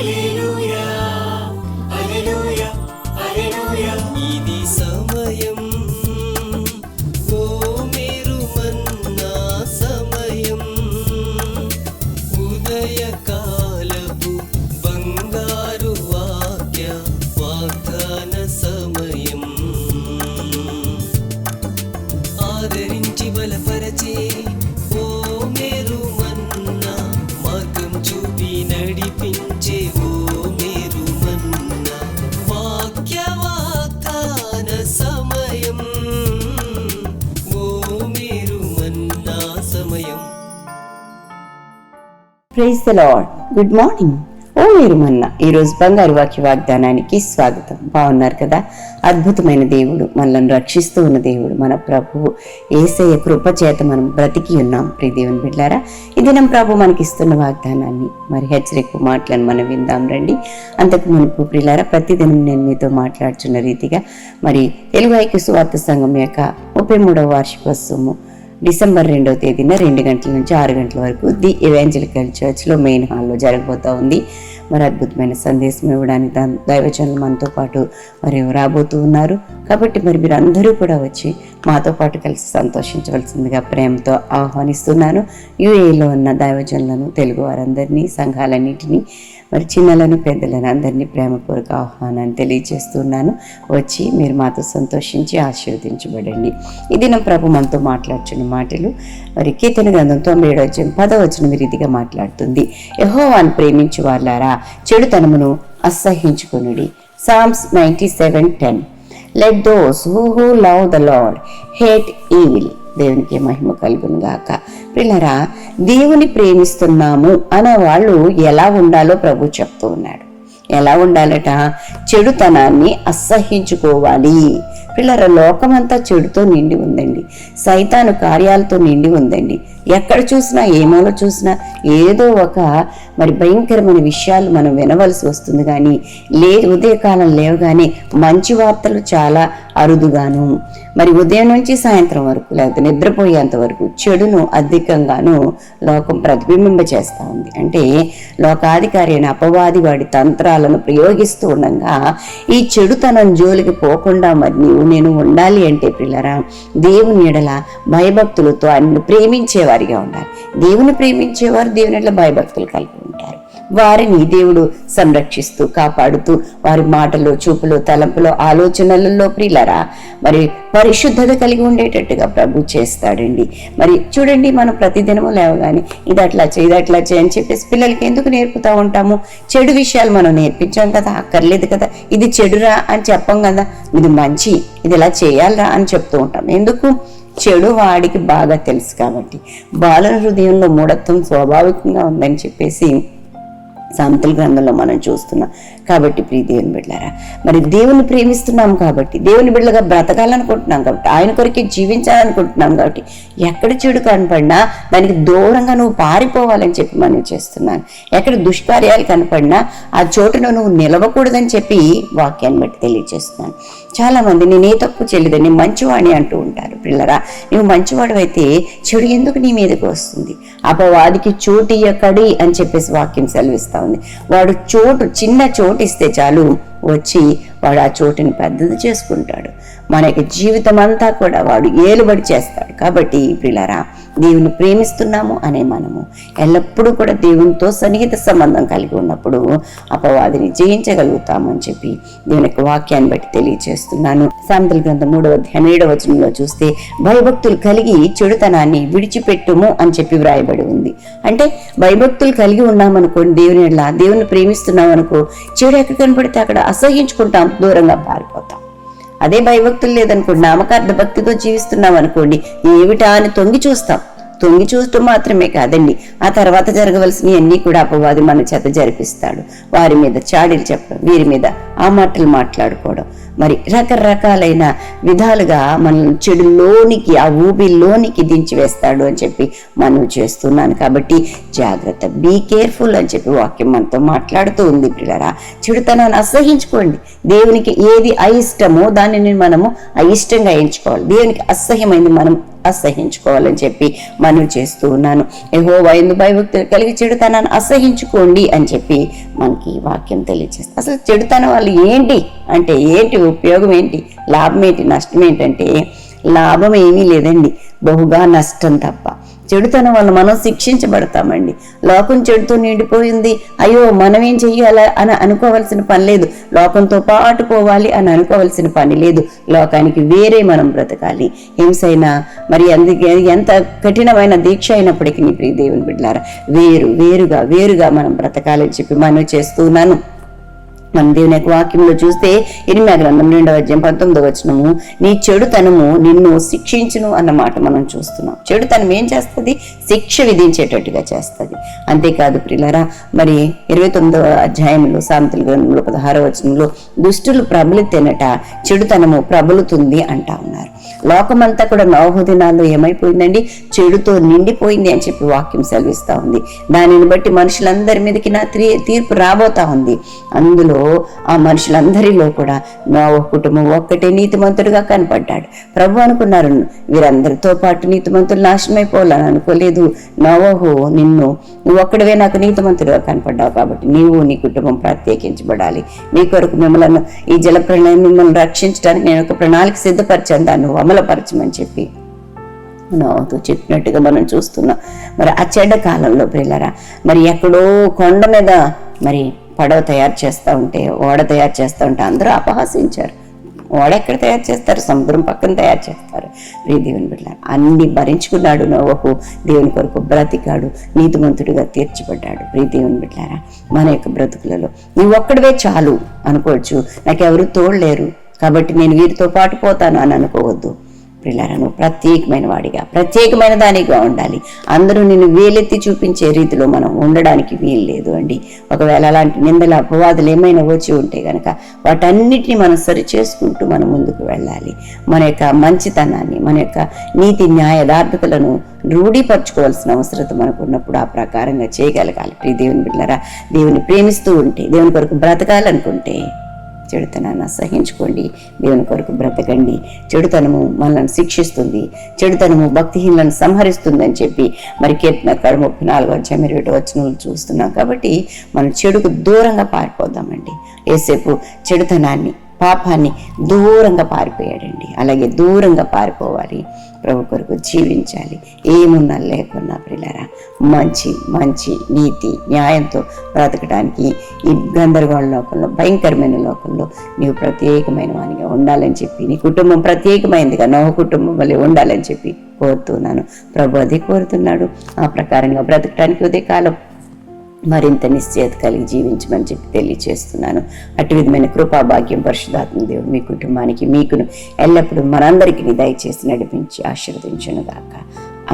ఇది praise the lord good morning ఓ మీరు మొన్న ఈరోజు బంగారు వాక్య వాగ్దానానికి స్వాగతం. బాగున్నారు కదా? అద్భుతమైన దేవుడు మనల్ని రక్షిస్తూ ఉన్న దేవుడు మన ప్రభువు ఏసయ్య కృప చేత మనం బ్రతికి ఉన్నాం ప్రియ దేవుని బిడ్డారా ఇది దినం ప్రభు మనకి ఇస్తున్న వాగ్దానాన్ని మరి హెచ్చరిక మాటలను మనం విందాం రండి. అంతకు మునుపు ప్రియులారా ప్రతిదినం నేను మీతో మాట్లాడుతున్న రీతిగా మరి తెలుగు ఐక్య సువార్త సంఘం యొక్క ముప్పై మూడవ వార్షికోత్సవము డిసెంబర్ రెండవ తేదీన రెండు గంటల నుంచి ఆరు గంటల వరకు ది ఎవాంజలికల్ చర్చ్లో మెయిన్ హాల్లో జరగబోతూ ఉంది. మరి అద్భుతమైన సందేశం ఇవ్వడానికి దాని దైవజనులు మనతో పాటు మరి రాబోతూ ఉన్నారు. కాబట్టి మరి మీరు అందరూ కూడా వచ్చి మాతో పాటు కలిసి సంతోషించవలసిందిగా ప్రేమతో ఆహ్వానిస్తున్నాను. యూఏలో ఉన్న దైవజనులను తెలుగు వారందరినీ సంఘాలన్నింటినీ మరి చిన్నలను పెద్దలను అందరినీ ప్రేమపూర్వక ఆహ్వానాన్ని తెలియజేస్తున్నాను. వచ్చి మీరు మాతో సంతోషించి ఆశీర్వదించబడండి. ఈ దినం ప్రభు మనతో మాట్లాడుచున్న మాటలు మరి కీర్తన గ్రంథం తొంభై ఏడో వచ్చిన పదవచనం రీతిగా మాట్లాడుతుంది. యహోవాను ప్రేమించు వాళ్ళారా చెడుతనమును అసహించుకునుడి psalms ninety seven ten let those who who love the lord hate evil దేవునికి మహిమ కలుగును గాక. పిల్లరా దేవుని ప్రేమిస్తున్నాము అనే వాళ్ళు ఎలా ఉండాలో ప్రభు చెప్తూ ఉన్నాడు. ఎలా ఉండాలట? చెడుతనాన్ని అసహించుకోవాలి. పిల్లల లోకమంతా చెడుతో నిండి ఉందండి. సైతాను కార్యాలతో నిండి ఉందండి. ఎక్కడ చూసినా ఏమోలో చూసినా ఏదో ఒక మరి భయంకరమైన విషయాలు మనం వినవలసి వస్తుంది కానీ లే ఉదయకాలం లేవగానే మంచి వార్తలు చాలా అరుదుగాను. మరి ఉదయం నుంచి సాయంత్రం వరకు లేకపోతే నిద్రపోయేంత వరకు చెడును అధికంగాను లోకం ప్రతిబింబింప చేస్తూ ఉంది అంటే లోకాధికారి అయిన అపవాది వాడి తంత్రాలను ప్రయోగిస్తూ ఉండగా ఈ చెడుతనం జోలికి పోకుండా మరి నీవు నేను ఉండాలి అంటే పిల్లరా దేవుని ఎడల భయభక్తులతో ఆయన ప్రేమించేవారిగా ఉండాలి. దేవుని ప్రేమించేవారు దేవుని ఎడల భయభక్తులు కలిగి వారిని దేవుడు సంరక్షిస్తూ కాపాడుతూ వారి మాటలు చూపులు తలంపులో ఆలోచనలలో ప్రియులరా మరి పరిశుద్ధత కలిగి ఉండేటట్టుగా ప్రభు చేస్తాడండి. మరి చూడండి మనం ప్రతిదినము లేవగానే ఇది అట్లా చేయి ఇది అట్లా చేయి అని చెప్పేసి పిల్లలకి ఎందుకు నేర్పుతూ ఉంటాము? చెడు విషయాలు మనం నేర్పించాం కదా అక్కర్లేదు కదా ఇది చెడురా అని చెప్పం కదా ఇది మంచి ఇది ఇలా చేయాలరా అని చెప్తూ ఉంటాం. ఎందుకు? చెడు వాడికి బాగా తెలుసు కాబట్టి. బాలన హృదయంలో మూఢత్వం స్వాభావికంగా ఉందని చెప్పేసి సామెతల గ్రంథంలో మనం చూస్తున్నాం. కాబట్టి ప్రియ దేవుని బిడ్డలారా మరి దేవుని ప్రేమిస్తున్నాం కాబట్టి దేవుని బిడ్డలుగా బ్రతకాలనుకుంటున్నాం కాబట్టి ఆయన కొరకే జీవించాలనుకుంటున్నాం కాబట్టి ఎక్కడ చెడు కనపడినా దానికి దూరంగా నువ్వు పారిపోవాలని చెప్పి మనం చేస్తున్నాను. ఎక్కడ దుష్కార్యాలు కనపడినా ఆ చోటును నువ్వు నిలవకూడదని చెప్పి వాక్యాన్ని బట్టి తెలియజేస్తున్నాను. చాలా మంది నేను చేయలేదు తప్పు మంచివాణి అంటూ ఉంటారు పిల్లరా. నువ్వు మంచివాడు అయితే చెడు ఎందుకు నీ మీదకి వస్తుంది? అపవాదికి చోటు ఇయ్యకడి అని చెప్పేసి వాక్యం సెలవిస్తూ ఉంది. వాడు చోటు చిన్న చోటు ఇస్తే చాలు వచ్చి వాడు ఆ చోటుని పెద్దది చేసుకుంటాడు. మనకి జీవితం అంతా కూడా వాడు ఏలుబడి చేస్తాడు. కాబట్టి పిల్లరా దేవుని ప్రేమిస్తున్నాము అనే మనము. ఎల్లప్పుడూ కూడా దేవునితో సన్నిహిత సంబంధం కలిగి ఉన్నప్పుడు అపవాదిని జయించగలుగుతామని చెప్పి దేవుని యొక్క వాక్యాన్ని బట్టి తెలియజేస్తున్నాను సామెతల గ్రంథం మూడవ అధ్యాయం ఏడవ వచనంలో చూస్తే భయభక్తులు కలిగి చెడుతనాన్ని విడిచిపెట్టుము అని చెప్పి వ్రాయబడి ఉంది. అంటే భయభక్తులు కలిగి ఉన్నామనుకోండి దేవుని ఎలా దేవుని ప్రేమిస్తున్నాం అనుకో చెడు ఎక్కడ కనపడితే అక్కడ అసహించుకుంటాం దూరంగా పారిపోతాం. అదే భయభక్తులు లేదనుకోండి నామకార్థ భక్తితో జీవిస్తున్నాం అనుకోండి ఏమిటా అని తొంగి చూస్తాం. తొంగి చూడటం మాత్రమే కాదండి ఆ తర్వాత జరగవలసినవి అన్నీ కూడా అపవాది మన చేత జరిపిస్తాడు. వారి మీద చాడీలు చెప్పడం వీరి మీద ఆ మాటలు మాట్లాడుకోవడం. మరి రకరకాలైన విధాలుగా మనం చెడులోనికి ఆ ఊబిలోనికి దించి వేస్తాడు అని చెప్పి మనం చేస్తున్నాను. కాబట్టి జాగ్రత్త బీ కేర్ఫుల్ అని చెప్పి వాక్యం మనతో మాట్లాడుతూ ఉంది పిల్లరా చెడుతనాన్ని అసహించుకోండి. దేవునికి ఏది అయిష్టమో దానిని మనము అయిష్టంగా ఎంచుకోవాలి. దేవునికి అసహ్యమైంది మనం అసహించుకోవాలని చెప్పి మనవి చేస్తూ ఉన్నాను. ఏహో వైందు భయభక్తులు కలిగి చెడుతనాన్ని అసహించుకోండి అని చెప్పి మనకి వాక్యం తెలియజేస్తుంది అసలు చెడుతనం వాళ్ళు ఏంటి? అంటే ఏంటి ఉపయోగం ఏంటి? లాభం ఏంటి? నష్టం ఏంటంటే లాభం ఏమీ లేదండి. బహుగా నష్టం తప్ప. చెడుతనం వల్ల మనం శిక్షించబడతామండి. లోకం చెడుతో నిండిపోయింది. అయ్యో మనం ఏం చెయ్యాలా అని అనుకోవలసిన పని లేదు. లోకంతో పాటు పోవాలి అని అనుకోవలసిన పని లేదు. లోకానికి వేరే మనం బ్రతకాలి. హింసైనా మరి అందుకే ఎంత కఠినమైన దీక్ష అయినప్పటికీ నీ ప్రియ దేవుని బిడ్డలారా వేరు వేరుగా వేరుగా మనం బ్రతకాలని చెప్పి మనం చేస్తున్నాను మన దేవుని యొక్క వాక్యంలో చూస్తే ఎనిమిది గ్రంథం రెండవ అధ్యాయం పంతొమ్మిదవ వచనము నీ చెడుతనము నిన్ను శిక్షించును అన్న మాట మనం చూస్తున్నాం. చెడుతనం ఏం చేస్తుంది? శిక్ష విధించేటట్టుగా చేస్తుంది. అంతేకాదు ప్రిలరా మరి ఇరవై తొమ్మిదవ అధ్యాయంలో సామెతల గ్రంథంలో పదహారవ వచనంలో దుష్టులు ప్రబలితేనట చెడుతనము ప్రబలుతుంది అంటా ఉన్నారు. లోకమంతా కూడా నవహు దినాల్లో ఏమైపోయిందండి? చెడుతో నిండిపోయింది అని చెప్పి వాక్యం సెలవిస్తూ ఉంది. దానిని బట్టి మనుషులందరి మీదకి నా తీ- తీర్పు రాబోతా ఉంది. అందులో ఆ మనుషులందరిలో కూడా నా ఒక కుటుంబం ఒక్కటే నీతిమంతుడిగా కనపడ్డాడు. ప్రభు అనుకున్నారు వీరందరితో పాటు నీతిమంతులు నాశనమైపోవాలని అనుకోలేదు. నవహు నిన్ను నువ్వు ఒక్కడవే నాకు నీతిమంతుడిగా కనపడ్డావు కాబట్టి నీవు నీ కుటుంబం ప్రత్యేకించబడాలి. నీ కొరకు మిమ్మల్ని ఈ జల ప్రళయం మిమ్మల్ని రక్షించడానికి నేను ఒక ప్రణాళిక సిద్ధపరిచాను. దాన్ని నువ్వు చెప్పి నవ్వుతూ చెప్పినట్టుగా మనం చూస్తున్నాం. మరి ఆ చెడ్డ కాలంలో ప్రియులరా మరి ఎక్కడో కొండ మీద మరి పడవ తయారు చేస్తూ ఉంటే ఓడ తయారు చేస్తూ ఉంటే అందరూ అపహాసించారు. ఓడ ఎక్కడ తయారు చేస్తారు? సముద్రం పక్కన తయారు చేస్తారు. ప్రియ దేవుని బిడ్డ అన్ని భరించుకున్నాడు నవ్వకు దేవుని కొరకు బ్రతికాడు నీతిమంతుడిగా తీర్చిపడ్డాడు. ప్రియ దేవుని బిడ్డారా మన యొక్క బ్రతుకులలో నువ్వు ఒక్కడివే చాలు అనుకోవచ్చు. నాకెవరు తోడలేరు కాబట్టి నేను వీరితో పాటు పోతాను అని అనుకోవద్దు. పిల్లలను ప్రత్యేకమైన వాడిగా ప్రత్యేకమైన దానిగా ఉండాలి. అందరూ నిన్ను వేలెత్తి చూపించే రీతిలో మనం ఉండడానికి వీలు లేదు అండి. ఒకవేళ అలాంటి నిందల అపవాదులు ఏమైనా వచ్చి ఉంటే కనుక వాటన్నిటిని మనం సరి చేసుకుంటూ మనం ముందుకు వెళ్ళాలి. మన యొక్క మంచితనాన్ని మన యొక్క నీతి న్యాయ యథార్థతలను రూఢీపరచుకోవాల్సిన అవసరత మనకు ఉన్నప్పుడు ఆ ప్రకారంగా చేయగలగాలి. ప్రియ దేవుని బిడ్డలారా దేవుని ప్రేమిస్తూ ఉంటే దేవుని కొరకు బ్రతకాలనుకుంటే చెడుతనాన్ని సహించుకోండి దేవుని కొరకు బ్రతకండి. చెడుతనము మనల్ని శిక్షిస్తుంది. చెడుతనము భక్తిహీనులను సంహరిస్తుంది అని చెప్పి మరి కీర్తన ముప్పై నాలుగు అధ్యాయం ఇరవై ఒకటి వచనాలు చూస్తున్నాం. కాబట్టి మనం చెడుకు దూరంగా పారిపోదామండి. ఏసేపు చెడుతనాన్ని పాపాన్ని దూరంగా పారిపోయాడండి. అలాగే దూరంగా పారిపోవాలి. ప్రభు కొరకు జీవించాలి. ఏమున్నా లేకున్నా ప్రిలరా మంచి మంచి నీతి న్యాయంతో బ్రతకడానికి ఈ గందరగోళ లోకంలో భయంకరమైన లోకంలో నీవు ప్రత్యేకమైన వానిగా ఉండాలని చెప్పి నీ కుటుంబం ప్రత్యేకమైనదిగా నవ కుటుంబం వల్ల ఉండాలని చెప్పి కోరుతున్నాను. ప్రభు అది కోరుతున్నాడు. ఆ ప్రకారంగా బ్రతకడానికి ఉదయకాలం మరింత నిశ్చయత కలిగి జీవించమని చెప్పి తెలియచేస్తున్నాను. అటు విధమైన కృపా భాగ్యం పరిశుధాత్మ దేవుడు మీ కుటుంబానికి మీకును ఎల్లప్పుడూ మనందరికీ దయచేసి నడిపించి ఆశీర్వదించను గాక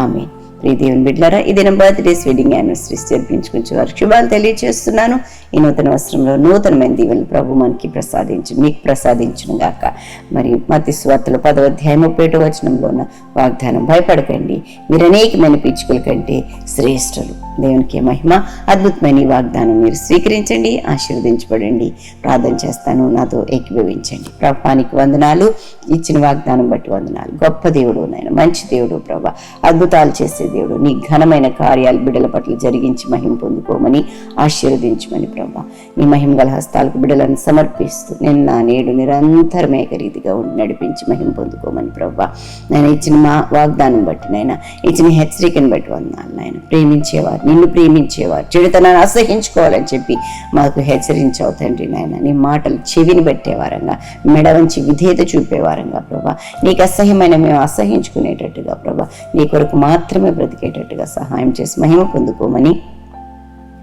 ఆమె ప్రియ దేవుని ఇది నా బర్త్డేస్ వెడ్డింగ్ యానివర్సరీస్ జరిపించుకునే వారికి శుభాలు తెలియజేస్తున్నాను ఈ నూతన వస్త్రంలో నూతనమైన దీవెనలు ప్రభు మనకి ప్రసాదించి మీకు ప్రసాదించను గాక మరి మతి స్వార్తలు పదవ అధ్యాయం ముప్పై ఒకటో వచనంలో ఉన్న వాగ్దానం భయపడకండి. మీరు అనేకమైన పిచ్చుకల కంటే శ్రేష్ఠులు. దేవునికి మహిమ అద్భుతమైన వాగ్దానం మీరు స్వీకరించండి ఆశీర్వదించబడండి. ప్రార్థన చేస్తాను నాతో ఏకీభవించండి. ప్రభానికి వందనాలు ఇచ్చిన వాగ్దానం బట్టి వందనాలు. గొప్ప దేవుడు నాయన మంచి దేవుడు ప్రభా అద్భుతాలు చేసే దేవుడు నీ ఘనమైన కార్యాలు బిడ్డల పట్ల జరిగించి మహిమ పొందుకోమని ఆశీర్వదించమని ప్రభా. నీ మహిమ గల హస్తాలకు బిడ్డలను సమర్పిస్తూ నిన్న నేడు నిరంతరం ఏకరీతిగా ఉండి నడిపించి మహిమ పొందుకోమని ప్రభా. నేను ఇచ్చిన మా వాగ్దానం బట్టి నాయన ఇచ్చిన హెచ్చరికను బట్టి వందనాలు నాయన. ప్రేమించేవారు నిన్ను ప్రేమించేవారు. చెడుతనాన్ని అసహించుకోవాలని చెప్పి మాకు హెచ్చరించావు తండ్రి నాయన. నీ మాటలు చెవిని పెట్టేవారంగా మెడ వంచి విధేయత చూపేవారంగా ప్రభా. నీకు అసహ్యమైన మేము అసహించుకునేటట్టుగా ప్రభా. నీ కొరకు మాత్రమే బ్రతికేటట్టుగా సహాయం చేసి మహిమ పొందుకోమని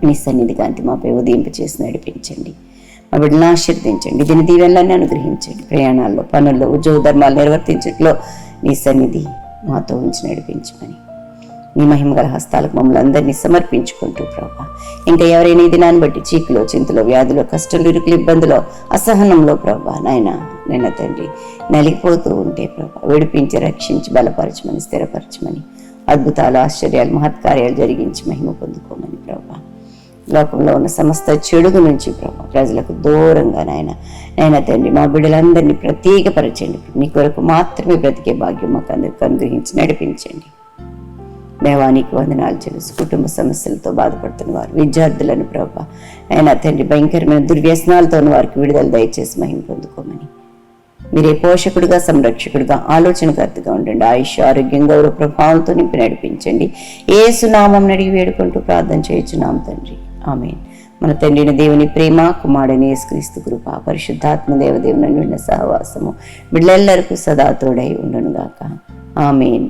నీ సన్నిధి కాంతి మాపై ఉదయింపు చేసి నడిపించండి. మా బిడ్డలను ఆశీర్దించండి దీని దీవెనలన్నీ అనుగ్రహించండి. ప్రయాణాల్లో పనుల్లో ఉద్యోగ ధర్మాలు నిర్వర్తించట్లో నీ సన్నిధి మాతో ఉంచి నడిపించమని నీ మహిమ గల హస్తాలకు మమ్మల్ని అందరినీ సమర్పించుకుంటూ ప్రభా. ఇంకా ఎవరైనా ఈ దినాన్ని బట్టి చీకులో చింతలో వ్యాధులో కష్టంలో ఇరుకులు ఇబ్బందులో అసహనంలో ప్రభా నాయన నిన్న తండ్రి నలిగిపోతూ ఉంటే ప్రభా విడిపించి రక్షించి బలపరచమని స్థిరపరచమని అద్భుతాలు ఆశ్చర్యాలు మహత్కార్యాలు జరిగించి మహిమ పొందుకోమని ప్రభా. లోకంలో ఉన్న సమస్త చెడుగు నుంచి ప్రభా ప్రజలకు దూరంగా నాయన నాయన తండ్రి మా బిడ్డలందరినీ ప్రత్యేకపరచండి మీ కొరకు మాత్రమే బ్రతికే భాగ్యం మాకు అందరికి అనుగ్రహించి నడిపించండి. దేవానికి వందనాలు తెలుసు కుటుంబ సమస్యలతో బాధపడుతున్న వారు విద్యార్థులను ప్రభా. ఆయన తండ్రి భయంకరమైన దుర్వ్యసనాలతో ఉన్న వారికి విడుదల దయచేసి మహిమ పొందుకోమని. మీరే పోషకుడిగా సంరక్షకుడిగా ఆలోచనకర్తగా ఉండండి. ఆయుష్ ఆరోగ్యం గౌరవ ప్రభావంతో నింపి నడిపించండి. ఏ సునామం నడిగి వేడుకుంటూ ప్రార్థన చేయించున్నాం తండ్రి. ఆమె మన తండ్రిని దేవుని ప్రేమ కుమారుని యేసుక్రీస్తు కృప పరిశుద్ధాత్మ దేవదేవుని నిండిన సహవాసము బిడ్డలెల్లరికూ సదా తోడై ఉండునుగాక. ఆమెన్.